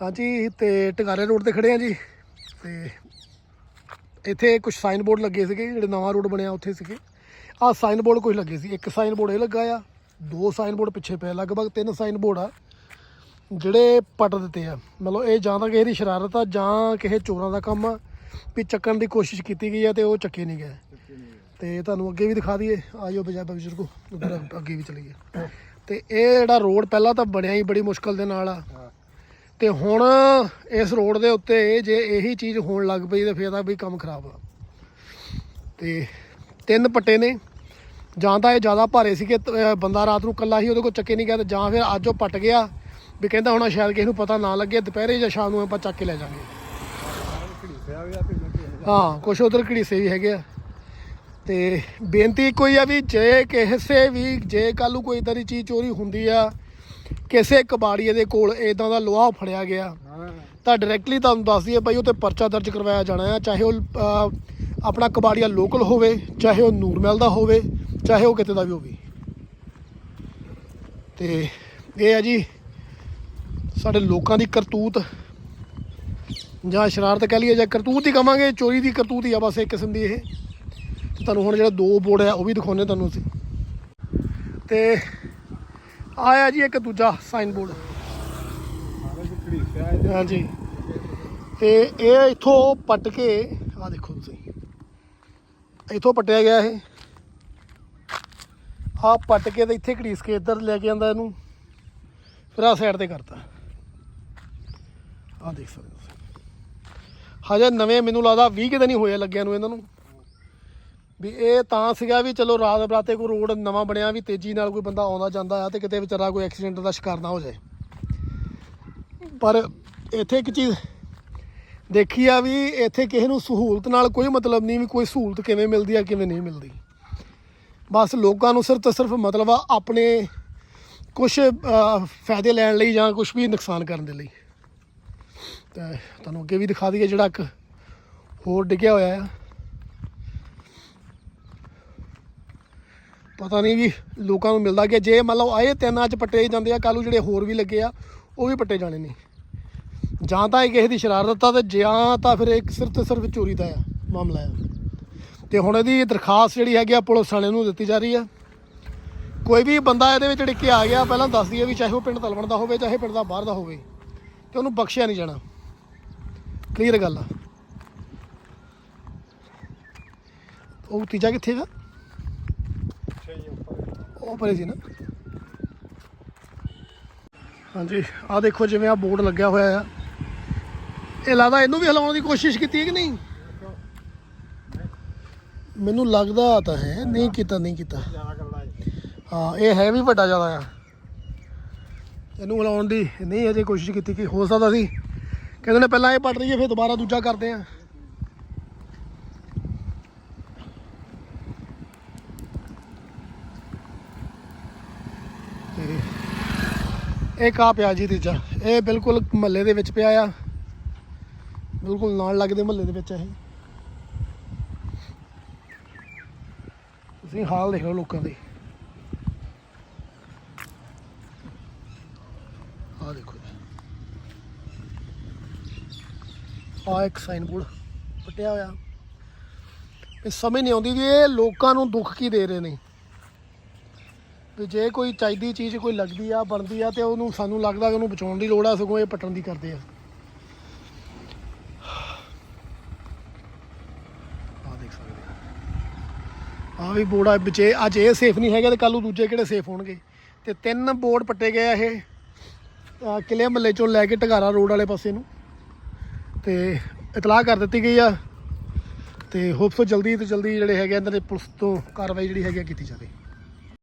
ਹਾਂਜੀ, ਤੇ ਟਿਕਾਰੇ ਰੋਡ ਤੇ ਖੜੇ ਆ ਜੀ। ਤੇ ਇੱਥੇ ਕੁਝ ਸਾਈਨ ਬੋਰਡ ਲੱਗੇ ਸੀਗੇ, ਜਿਹੜੇ ਨਵਾਂ ਰੋਡ ਬਣਿਆ ਉੱਥੇ ਸੀਗੇ। ਆਹ ਸਾਈਨ ਬੋਰਡ ਕੁਝ ਲੱਗੇ ਸੀ। ਇੱਕ ਸਾਈਨ ਬੋਰਡ ਇਹ ਲੱਗਾ ਆ, ਦੋ ਸਾਈਨ ਬੋਰਡ ਪਿੱਛੇ ਪਏ ਲਗਭਗ ਤਿੰਨ ਸਾਈਨ ਬੋਰਡ ਆ, ਜਿਹੜੇ ਪਟ ਦਿੱਤੇ ਆ। ਮਤਲਬ ਇਹ ਜਾਂ ਤਾਂ ਕਿਸੇ ਦੀ ਸ਼ਰਾਰਤ ਆ, ਜਾਂ ਕਿਸੇ ਚੋਰਾਂ ਦਾ ਕੰਮ ਆ, ਵੀ ਚੱਕਣ ਦੀ ਕੋਸ਼ਿਸ਼ ਕੀਤੀ ਗਈ ਆ ਤੇ ਉਹ ਚੱਕੇ ਨਹੀਂ ਗਏ। ਤੇ ਤੁਹਾਨੂੰ ਅੱਗੇ ਵੀ ਦਿਖਾ ਦਈਏ। ਆਜੋ ਪੰਜਾਬੀ ਬਜ਼ੁਰਗੋ ਉੱਧਰ ਅੱਗੇ ਵੀ ਚਲੀਏ। ਤੇ ਇਹ ਜਿਹੜਾ ਰੋਡ ਪਹਿਲਾਂ ਤਾਂ ਬਣਿਆ ਹੀ ਬੜੀ ਮੁਸ਼ਕਲ ਦੇ ਨਾਲ ਆ। ਤੇ ਹੁਣ ਇਸ ਰੋਡ ਦੇ ਉੱਤੇ ਜੇ ਇਹੀ ਚੀਜ਼ ਹੋਣ ਲੱਗ ਪਈ ਤੇ ਫੇਰ ਤਾਂ ਵੀ ਕੰਮ ਖਰਾਬ ਆ। ਤੇ ਤਿੰਨ ਪੱਟੇ ਨੇ। ਜਾਂ ਤਾਂ ਇਹ ਜ਼ਿਆਦਾ ਭਾਰੇ ਸੀਗੇ ਬੰਦਾ ਰਾਤ ਨੂੰ ਇਕੱਲਾ ਹੀ ਉਹਦੇ ਕੋਲ ਚੱਕੇ ਨਹੀਂ ਗਿਆ ਤੇ ਜਾਂ ਫਿਰ ਅੱਜ ਉਹ ਪੱਟ ਗਿਆ ਵੀ ਕਹਿੰਦਾ ਹੁਣ ਸ਼ਾਇਦ ਕਿਸੇ ਨੂੰ ਪਤਾ ਨਾ ਲੱਗੇ, ਦੁਪਹਿਰੇ ਜਾਂ ਸ਼ਾਮ ਨੂੰ ਆਪਾਂ ਚੱਕ ਕੇ ਲੈ ਜਾਵਾਂਗੇ। ਹਾਂ, ਕੁਛ ਉਧਰ ਘੜੀਸੇ ਵੀ ਹੈਗੇ ਆ। ਤੇ ਬੇਨਤੀ ਕੋਈ ਆ ਵੀ ਜੇ ਕਿਸੇ ਵੀ, ਜੇ ਕੱਲ ਨੂੰ ਕੋਈ ਇਦਾਂ ਦੀ ਚੀਜ਼ ਚੋਰੀ ਹੁੰਦੀ ਆ ਕਿਸੇ ਕਬਾੜੀਏ ਦੇ ਕੋਲ ਇਦਾਂ ਦਾ ਲੋਹਾ ਫੜਿਆ ਗਿਆ। ਤਾਂ ਡਾਇਰੈਕਟਲੀ ਤੁਹਾਨੂੰ ਦੱਸ ਦਈਏ ਭਾਈ ਉਹ ਤੇ ਪਰਚਾ ਦਰਜ ਕਰਵਾਇਆ ਜਾਣਾ ਆ ਚਾਹੇ ਉਹ ਆਪਣਾ ਕਬਾੜੀਆ ਲੋਕਲ ਹੋਵੇ, ਚਾਹੇ ਉਹ ਨੂਰਮਹਿਲ ਦਾ ਹੋਵੇ, ਚਾਹੇ ਉਹ ਕਿਤੇ ਦਾ ਵੀ ਹੋਵੇ। ਤੇ ਇਹ ਆ ਜੀ, ਸਾਡੇ ਲੋਕਾਂ ਦੀ ਕਰਤੂਤ। ਜਾਂ ਸ਼ਰਾਰਤ ਕਹਿ ਲਈਏ, ਜਾਂ ਕਰਤੂਤ ਹੀ ਕਵਾਂਗੇ, ਚੋਰੀ ਦੀ ਕਰਤੂਤ ਹੀ ਆ ਬਸ ਇੱਕ ਕਿਸਮ ਦੀ ਇਹ। ਤੁਹਾਨੂੰ ਹੁਣ ਜਿਹੜਾ ਦੋ ਬੋਰਡ ਆ, ਉਹ ਵੀ ਦਿਖਾਉਣੇ ਤੁਹਾਨੂੰ ਅਸੀਂ। ਤੇ ਆਇਆ ਜੀ ਇੱਕ ਦੂਜਾ ਸਾਈਨ ਬੋਰਡ ਹਾਂਜੀ। ਤੇ ਇਹ ਇੱਥੋਂ ਪੱਟ ਕੇ ਆ ਦੇਖੋ ਤੁਸੀਂ। ਇੱਥੋਂ ਪੱਟਿਆ ਗਿਆ ਇਹ। ਆ ਪੱਟ ਕੇ ਤੇ ਇੱਥੇ ਘੜੀਸ ਕੇ ਇੱਧਰ ਲੈ ਕੇ ਆਂਦਾ ਇਹਨੂੰ। ਫਿਰ ਆ ਸਾਈਡ ਤੇ ਕਰਤਾ। ਆ ਦੇਖ ਸਕਦੇ ਹੋ ਤੁਸੀਂ। ਹਜੇ ਨਵੇਂ ਮੈਨੂੰ ਲੱਗਦਾ 20 ਕਿਤੇ ਨਹੀਂ ਹੋਏ ਲੱਗਿਆ ਨੂੰ ਇਹਨਾਂ ਨੂੰ। ਵੀ ਇਹ ਤਾਂ ਸੀਗਾ ਵੀ ਚਲੋ ਰਾਤ ਬਰਾਤੇ ਕੋਈ ਰੋਡ ਨਵਾਂ ਬਣਿਆ ਵੀ ਤੇਜ਼ੀ ਨਾਲ ਕੋਈ ਬੰਦਾ ਆਉਂਦਾ ਜਾਂਦਾ ਆ ਤੇ ਕਿਤੇ ਵਿਚਾਰਾ ਕੋਈ ਐਕਸੀਡੈਂਟ ਦਾ ਸ਼ਿਕਾਰ ਨਾ ਹੋ ਜਾਏ। ਪਰ ਇੱਥੇ ਇੱਕ ਚੀਜ਼ ਦੇਖੀ ਆ ਵੀ ਇੱਥੇ ਕਿਸੇ ਨੂੰ ਸਹੂਲਤ ਨਾਲ ਕੋਈ ਮਤਲਬ ਨਹੀਂ ਵੀ ਕੋਈ ਸਹੂਲਤ ਕਿਵੇਂ ਮਿਲਦੀ ਆ, ਕਿਵੇਂ ਨਹੀਂ ਮਿਲਦੀ। ਬਸ ਲੋਕਾਂ ਨੂੰ ਸਿਰਫ ਤੇ ਸਿਰਫ ਮਤਲਬ ਆ ਆਪਣੇ ਕੁਝ ਫਾਇਦੇ ਲੈਣ ਲਈ ਜਾਂ ਕੁਝ ਵੀ ਨੁਕਸਾਨ ਕਰਨ ਦੇ ਲਈ। ਤਾਂ ਤੁਹਾਨੂੰ ਅੱਗੇ ਵੀ ਦਿਖਾ ਦਈਏ ਜਿਹੜਾ ਇੱਕ ਹੋਰ ਡਿੱਗਿਆ ਹੋਇਆ ਆ। ਪਤਾ ਨਹੀਂ ਵੀ ਲੋਕਾਂ ਨੂੰ ਮਿਲਦਾ ਕਿ ਜੇ ਮੰਨ ਲਓ ਆਏ ਤਿੰਨ ਅੱਜ ਪੱਟੇ ਜਾਂਦੇ ਆ, ਕੱਲ੍ਹ ਨੂੰ ਜਿਹੜੇ ਹੋਰ ਵੀ ਲੱਗੇ ਆ, ਉਹ ਵੀ ਪੱਟੇ ਜਾਣੇ ਨੇ। ਜਾਂ ਤਾਂ ਇਹ ਕਿਸੇ ਦੀ ਸ਼ਰਾਰਤ ਆ ਤੇ ਜਾਂ ਤਾਂ ਫਿਰ ਇੱਕ ਸਿਰਫ ਤੇ ਸਿਰਫ ਚੋਰੀ ਦਾ ਆ, ਮਾਮਲਾ ਆ। ਤੇ ਹੁਣ ਇਹਦੀ ਦਰਖਾਸਤ ਜਿਹੜੀ ਹੈਗੀ ਆ, ਪੁਲਿਸ ਵਾਲਿਆਂ ਨੂੰ ਦਿੱਤੀ ਜਾ ਰਹੀ ਆ। ਕੋਈ ਵੀ ਬੰਦਾ ਇਹਦੇ ਵਿੱਚ ਡਿੱਕੇ ਆ ਗਿਆ, ਪਹਿਲਾਂ ਦੱਸ ਦਈਏ ਵੀ ਚਾਹੇ ਉਹ ਪਿੰਡ ਤਲਵਣ ਦਾ ਹੋਵੇ, ਚਾਹੇ ਪਿੰਡ ਦਾ ਬਾਹਰ ਦਾ ਹੋਵੇ, ਤੇ ਉਹਨੂੰ ਬਖਸ਼ਿਆ ਨਹੀਂ ਜਾਣਾ। ਕਲੀਅਰ ਗੱਲ ਆ। ਉਹ ਤੀਜਾ ਕਿੱਥੇ ਹੈਗਾ? ਉਹ ਪਰੇ ਸੀ ਨਾ। ਹਾਂਜੀ ਆ ਦੇਖੋ ਜਿਵੇਂ ਆ ਬੋਰਡ ਲੱਗਿਆ ਹੋਇਆ ਆ। ਇਹ ਲੱਗਦਾ ਇਹਨੂੰ ਵੀ ਹਿਲਾਉਣ ਦੀ ਕੋਸ਼ਿਸ਼ ਕੀਤੀ ਹੈ ਕਿ ਨਹੀਂ? ਮੈਨੂੰ ਲੱਗਦਾ ਤਾਂ ਹੈ, ਨਹੀਂ ਕੀਤਾ ਨਹੀਂ ਕੀਤਾ। ਹਾਂ, ਇਹ ਹੈ ਵੀ ਵੱਡਾ ਜ਼ਿਆਦਾ ਆ। ਇਹਨੂੰ ਹਿਲਾਉਣ ਦੀ ਨਹੀਂ ਅਜੇ ਕੋਸ਼ਿਸ਼ ਕੀਤੀ ਕਿ ਹੋ ਸਕਦਾ ਸੀ। ਕਹਿੰਦੇ ਨੇ ਪਹਿਲਾਂ ਇਹ ਪੱਟ ਲਈਏ ਫਿਰ ਦੁਬਾਰਾ ਦੂਜਾ ਕਰਦੇ ਆ ਤੇ ਇਹ ਕਾ ਪਿਆ ਜੀ ਤੀਜਾ। ਇਹ ਬਿਲਕੁਲ ਮਹੱਲੇ ਦੇ ਵਿੱਚ ਪਿਆ ਆ। ਬਿਲਕੁਲ ਨਾਲ ਲੱਗਦੇ ਮਹੱਲੇ ਦੇ ਵਿੱਚ ਇਹ। ਤੁਸੀਂ ਹਾਲ ਦੇਖ ਲਓ ਲੋਕਾਂ ਦੇ। ਆ ਦੇਖੋ ਆ ਇੱਕ ਸਾਈਨ ਬੋਰਡ ਪਟਿਆ ਹੋਇਆ। ਇਹ ਸਮਝ ਨਹੀਂ ਆਉਂਦੀ ਵੀ ਇਹ ਲੋਕਾਂ ਨੂੰ ਦੁੱਖ ਕੀ ਦੇ ਰਹੇ ਨੇ। ਵੀ ਜੇ ਕੋਈ ਚਾਹੀਦੀ ਚੀਜ਼ ਕੋਈ ਲੱਗਦੀ ਆ, ਬਣਦੀ ਆ, ਤੇ ਉਹਨੂੰ ਸਾਨੂੰ ਲੱਗਦਾ ਕਿ ਉਹਨੂੰ ਬਚਾਉਣ ਦੀ ਲੋੜ ਆ ਸਗੋਂ ਇਹ ਪੱਟਣ ਦੀ ਕਰਦੇ ਆ। ਆ ਦੇਖ ਸਕਦੇ ਆ। ਵੀ ਬੋਰਡ ਬਚੇ, ਅੱਜ ਇਹ ਸੇਫ ਨਹੀਂ ਹੈਗਾ ਤੇ ਕੱਲ ਨੂੰ ਦੂਜੇ ਕਿਹੜੇ ਸੇਫ ਹੋਣਗੇ। ਤੇ ਤਿੰਨ ਬੋਰਡ ਪੱਟੇ ਗਏ ਆ ਇਹ ਅਹ ਕਿਲੇ ਮੱਲੇ ਚੋਂ ਲੈ ਕੇ ਟਗਾਰਾ ਰੋਡ ਵਾਲੇ ਪਾਸੇ ਨੂੰ। ਤੇ ਇਤਲਾਹ ਕਰ ਦਿੱਤੀ ਗਈ ਆ, ਤੇ ਹੋਪਸੋ ਜਲਦੀ ਤੋਂ ਜਲਦੀ ਜਿਹੜੇ ਹੈਗੇ ਇਹਨਾਂ ਦੇ ਪੁਲਿਸ ਤੋਂ ਕਾਰਵਾਈ ਜਿਹੜੀ ਹੈਗੀ ਆ ਕੀਤੀ ਜਾਵੇ।